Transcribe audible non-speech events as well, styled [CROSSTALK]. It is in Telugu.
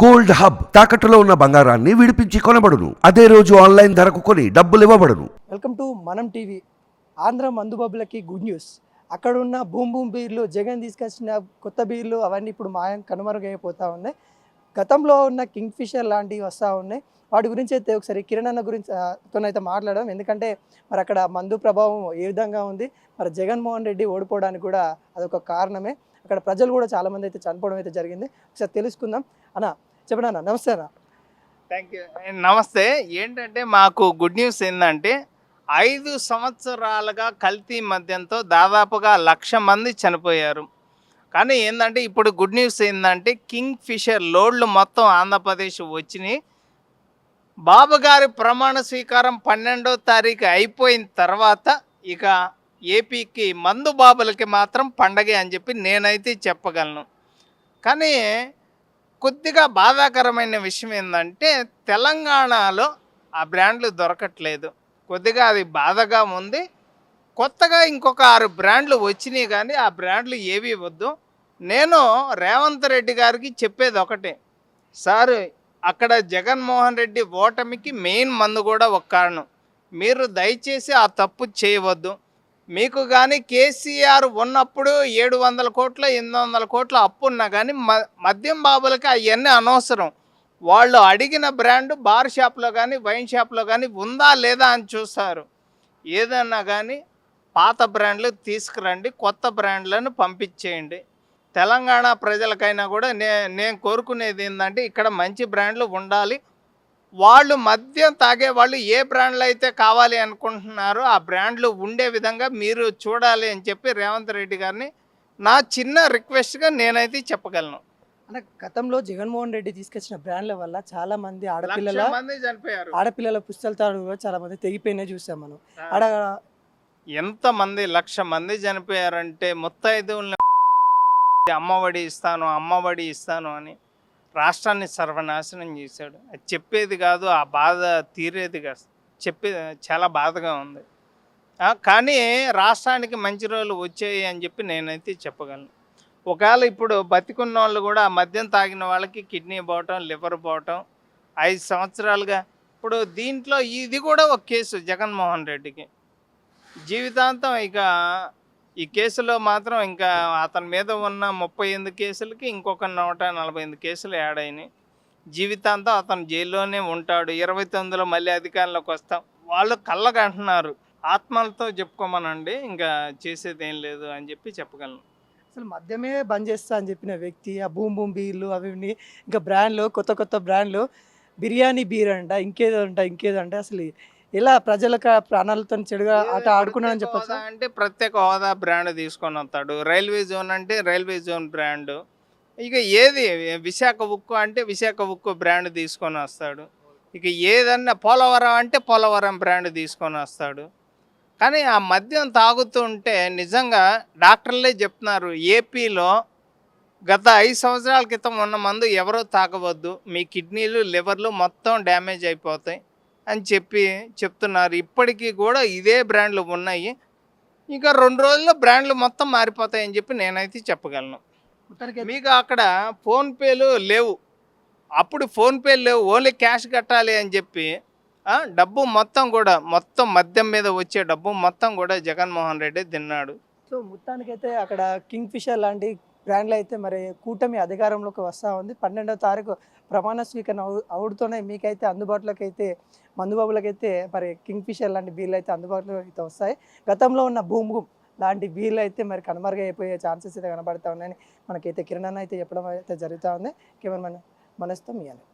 గోల్డ్ హబ్ తాకట్టులో ఉన్న బంగారాన్ని విడిపించి కొనబడును. అదే రోజు ఆన్లైన్ ధరకు కొని డబ్బులు ఇవ్వబడును. వెల్కమ్ టు మనం టీవీ ఆంధ్ర మందుబాబులకి గుడ్ న్యూస్. అక్కడ ఉన్న బూమ్ బూమ్ బీర్లు జగన్ తీసుకొచ్చిన కొత్త బీర్లు అవన్నీ ఇప్పుడు మాయం కనుమరుగైపోతూ ఉన్నాయి. గతంలో ఉన్న కింగ్ ఫిషర్ లాంటివి వస్తూ ఉన్నాయి. వాటి గురించి అయితే ఒకసారి కిరణ్ అన్న గురించి తోనైతే మాట్లాడడం ఎందుకంటే మరి అక్కడ మందు ప్రభావం ఏ విధంగా ఉంది? మరి జగన్మోహన్ రెడ్డి ఓడిపోవడానికి కూడా అదొక కారణమే. అక్కడ ప్రజలు కూడా చాలామంది అయితే చనిపోవడం అయితే జరిగింది. ఒకసారి తెలుసుకుందాం. అన్న చెప్పండి అన్న. నమస్తే అన్న. థ్యాంక్ యూ నమస్తే. ఏంటంటే మాకు గుడ్ న్యూస్ ఏంటంటే ఐదు సంవత్సరాలుగా కల్తీ మద్యంతో దాదాపుగా లక్ష మంది చనిపోయారు. కానీ ఏంటంటే ఇప్పుడు గుడ్ న్యూస్ ఏంటంటే కింగ్ ఫిషర్ లోడ్లు మొత్తం ఆంధ్రప్రదేశ్ వచ్చినాయి. బాబు గారి ప్రమాణ స్వీకారం పన్నెండో తారీఖు అయిపోయిన తర్వాత ఇక ఏపీకి మందు బాబులకి మాత్రం పండగే అని చెప్పి నేనైతే చెప్పగలను. కానీ కొద్దిగా బాధాకరమైన విషయం ఏంటంటే తెలంగాణలో ఆ బ్రాండ్లు దొరకట్లేదు. కొద్దిగా అది బాధగా ఉంది. కొత్తగా ఇంకొక ఆరు బ్రాండ్లు వచ్చినాయి కానీ ఆ బ్రాండ్లు ఏవి వద్దు నేను రేవంత్ రెడ్డి గారికి చెప్పేది ఒకటే. సార్ అక్కడ జగన్మోహన్ రెడ్డి ఓటమికి మెయిన్ మందు కూడా ఒక కారణం. మీరు దయచేసి ఆ తప్పు చేయవద్దు. మీకు కానీ కేసీఆర్ ఉన్నప్పుడు ఏడు వందల కోట్ల ఎనిమిది వందల కోట్ల అప్పు ఉన్నా కానీ మ మద్యం బాబులకి అవన్నీ అనవసరం. వాళ్ళు అడిగిన బ్రాండ్ బార్ షాప్లో కానీ వైన్ షాప్లో కానీ ఉందా లేదా అని చూస్తారు. ఏదన్నా కానీ పాత బ్రాండ్లు తీసుకురండి కొత్త బ్రాండ్లను పంపించేయండి. తెలంగాణ ప్రజలకైనా కూడా నే నేను కోరుకునేది ఏంటంటే ఇక్కడ మంచి బ్రాండ్లు ఉండాలి. వాళ్ళు మద్యం తాగే వాళ్ళు ఏ బ్రాండ్లు అయితే కావాలి అనుకుంటున్నారో ఆ బ్రాండ్లు ఉండే విధంగా మీరు చూడాలి అని చెప్పి రేవంత్ రెడ్డి గారిని నా చిన్న రిక్వెస్ట్గా నేనైతే చెప్పగలను. అన్న గతంలో జగన్మోహన్ రెడ్డి తీసుకొచ్చిన బ్రాండ్ల వల్ల చాలా మంది ఆడపిల్లల ఆడపిల్లల పుస్తకాలు చాలా మంది తెగిపోయినాయి చూసాం మనం. ఆడ ఎంతమంది లక్ష మంది చనిపోయారంటే ముత్తైదువుల్ని [LAUGHS] అమ్మఒడి ఇస్తాను అమ్మఒడి ఇస్తాను అని రాష్ట్రాన్ని సర్వనాశనం చేశాడు. అది చెప్పేది కాదు ఆ బాధ తీరేది కాదు. చెప్పే చాలా బాధగా ఉంది. కానీ రాష్ట్రానికి మంచి రోజులు వచ్చాయి అని చెప్పి నేనైతే చెప్పగలను. ఒకవేళ ఇప్పుడు బతికున్న వాళ్ళు కూడా మద్యం తాగిన వాళ్ళకి కిడ్నీ పోవటం లివర్ పోవటం ఐదు సంవత్సరాలుగా. ఇప్పుడు దీంట్లో ఇది కూడా ఒక కేసు జగన్మోహన్ రెడ్డికి. జీవితాంతం ఇక ఈ కేసులో మాత్రం ఇంకా అతని మీద ఉన్న ముప్పై ఎనిమిది కేసులకి ఇంకొక నూట నలభై ఎనిమిది కేసులు యాడ్ అయినాయి. జీవితాంతం అతను జైల్లోనే ఉంటాడు. ఇరవై తొమ్మిదిలో మళ్ళీ అధికారంలోకి వస్తాం. వాళ్ళు కళ్ళకంటున్నారు ఆత్మలతో చెప్పుకోమనండి. ఇంకా చేసేది ఏం లేదు అని చెప్పి చెప్పగలను. అసలు మద్యమే బంద్ చేస్తా అని చెప్పిన వ్యక్తి ఆ భూమి భూమి బీర్లు అవి ఇంకా బ్రాండ్లు కొత్త కొత్త బ్రాండ్లు బిర్యానీ బీర్ అంట ఇంకేదో అంట ఇంకేదో అంట. అసలు ఎలా ప్రజలకు ప్రాణాలతో చెడుగా ఆట ఆడుకున్నాడని చెప్పచ్చు? అంటే ప్రత్యేక హోదా బ్రాండ్ తీసుకొని వస్తాడు. రైల్వే జోన్ అంటే రైల్వే జోన్ బ్రాండ్. ఇక ఏది? విశాఖ ఉక్కు అంటే విశాఖ ఉక్కు బ్రాండ్ తీసుకొని వస్తాడు. ఇక ఏదన్నా పోలవరం అంటే పోలవరం బ్రాండ్ తీసుకొని వస్తాడు. కానీ ఆ మద్యం తాగుతుంటే నిజంగా డాక్టర్లే చెప్తున్నారు ఏపీలో గత ఐదు సంవత్సరాల క్రితం ఉన్న మందు ఎవరో తాగవద్దు. మీ కిడ్నీలు లివర్లు మొత్తం డ్యామేజ్ అయిపోతాయి. అని చెప్పి చెప్తున్నారు. ఇప్పటికీ కూడా ఇదే బ్రాండ్లు ఉన్నాయి. ఇంకా రెండు రోజుల్లో బ్రాండ్లు మొత్తం మారిపోతాయి అని చెప్పి నేనైతే చెప్పగలను. మీకు అక్కడ ఫోన్పేలు లేవు. అప్పుడు ఫోన్పేలు లేవు. ఓన్లీ క్యాష్ కట్టాలి అని చెప్పి డబ్బు మొత్తం కూడా మొత్తం మద్యం మీద వచ్చే డబ్బు మొత్తం కూడా జగన్మోహన్ రెడ్డి తిన్నాడు. సో మొత్తానికైతే అక్కడ కింగ్ ఫిషర్ లాంటి బ్రాండ్లు అయితే మరి కూటమి అధికారంలోకి వస్తూ ఉంది. పన్నెండవ తారీఖు ప్రమాణ స్వీకరణ అవు- అవుడుతోనే మీకైతే అందుబాటులోకి అయితే మందుబాబులకైతే మరి కింగ్ ఫిషర్ లాంటి బీర్లు అయితే అందుబాటులో అయితే వస్తాయి. గతంలో ఉన్న భూమ్ లాంటి బీర్లు అయితే మరి కనుమరుగైపోయే ఛాన్సెస్ అయితే కనబడతా ఉన్నాయని మనకైతే కిరణ్ అయితే చెప్పడం అయితే జరుగుతూ ఉంది. కెమెరామెన్ మనస్తో మీ అని